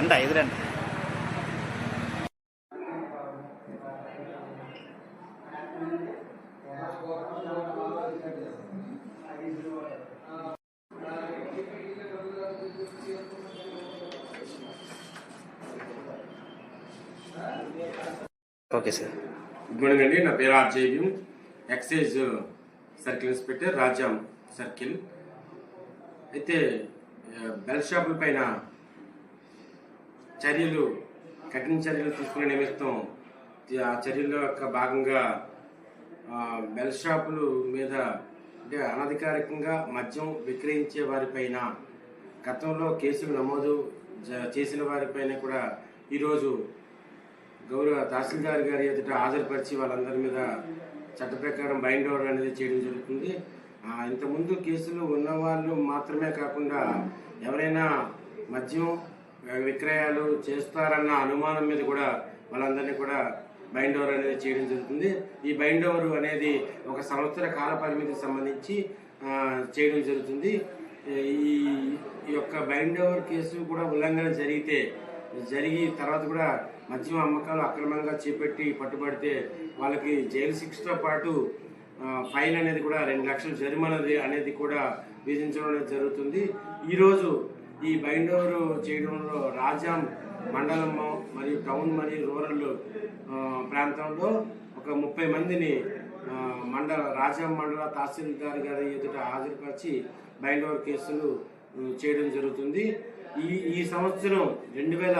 ఎండ ఎదురండి okay sir. Good morning అండి. నా పేరు ఆర్జేబియం excise circle inspector Rajam circle. అయితే బెల్ షాపుల పైన చర్యలు కఠిన చర్యలు తీసుకునే నిమిత్తం ఆ చర్యల యొక్క భాగంగా బెల్ షాపులు మీద అంటే అనధికారికంగా మద్యం విక్రయించే వారిపైన గతంలో కేసులు నమోదు జ- చేసిన వారిపైన కూడా ఈరోజు గౌరవ తహసీల్దార్ గారి ఎదుట హాజరుపరిచి వాళ్ళందరి మీద చట్ట ప్రకారం బైండ్ ఓవర్ అనేది చేయడం జరుగుతుంది. ఇంతకుముందు కేసులు ఉన్న వాళ్ళు మాత్రమే కాకుండా ఎవరైనా మద్యం విక్రయాలు చేస్తారన్న అనుమానం మీద కూడా వాళ్ళందరినీ కూడా బైండ్ ఓవర్ అనేది చేయడం జరుగుతుంది. ఈ బైండ్ ఓవర్ అనేది ఒక సంవత్సర కాల పరిమితికి సంబంధించి చేయడం జరుగుతుంది. ఈ ఈ యొక్క బైండ్ ఓవర్ కేసు కూడా ఉల్లంఘన జరిగితే జరిగి తర్వాత కూడా మద్యం అమ్మకాలు అక్రమంగా చేపట్టి పట్టుబడితే వాళ్ళకి జైలు శిక్షతో పాటు ఫైన్ అనేది కూడా రెండు లక్షల జరిమానా అనేది కూడా విధించడం జరుగుతుంది. ఈరోజు ఈ బైండోరు చేయడంలో రాజాం మండలం మరియు టౌన్ మరియు రూరల్ ప్రాంతంలో ఒక ముప్పై మందిని మండల రాజాం మండల తహసీల్దార్ గారి ఎదుట హాజరుపరిచి బైండోర్ కేసులు చేయడం జరుగుతుంది. ఈ ఈ సంవత్సరం రెండు వేల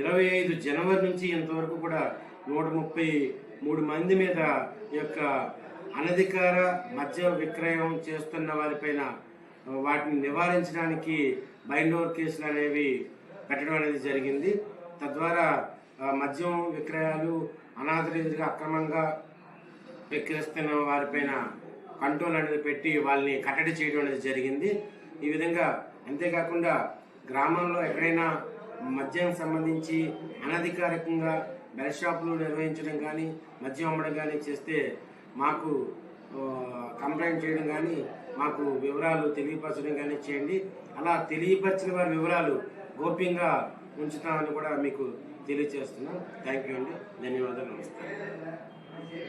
ఇరవై ఐదు జనవరి నుంచి ఇంతవరకు కూడా నూట ముప్పై మూడు మంది మీద యొక్క అనధికార మద్య విక్రయం చేస్తున్న వారిపైన వాటిని నివారించడానికి బైండ్ ఓవర్ కేసులు అనేవి పెట్టడం అనేది జరిగింది. తద్వారా మద్యం విక్రయాలు అనాథరీతిగా అక్రమంగా విక్రయిస్తున్న వారిపైన కంట్రోల్ అనేది పెట్టి వాళ్ళని కట్టడి చేయడం అనేది జరిగింది. ఈ విధంగా అంతేకాకుండా గ్రామంలో ఎక్కడైనా మద్యం సంబంధించి అనధికారికంగా బెల్ షాపులు నిర్వహించడం కానీ మద్యం అమ్మడం కానీ చేస్తే మాకు కంప్లైంట్ చేయడం కానీ మాకు వివరాలు తెలియపరచడం కానీ చేయండి. అలా తెలియపరిచిన వారి వివరాలు గోప్యంగా ఉంచుతామని కూడా మీకు తెలియజేస్తున్నాం. థ్యాంక్ యూ అండి. ధన్యవాదాలు. నమస్తే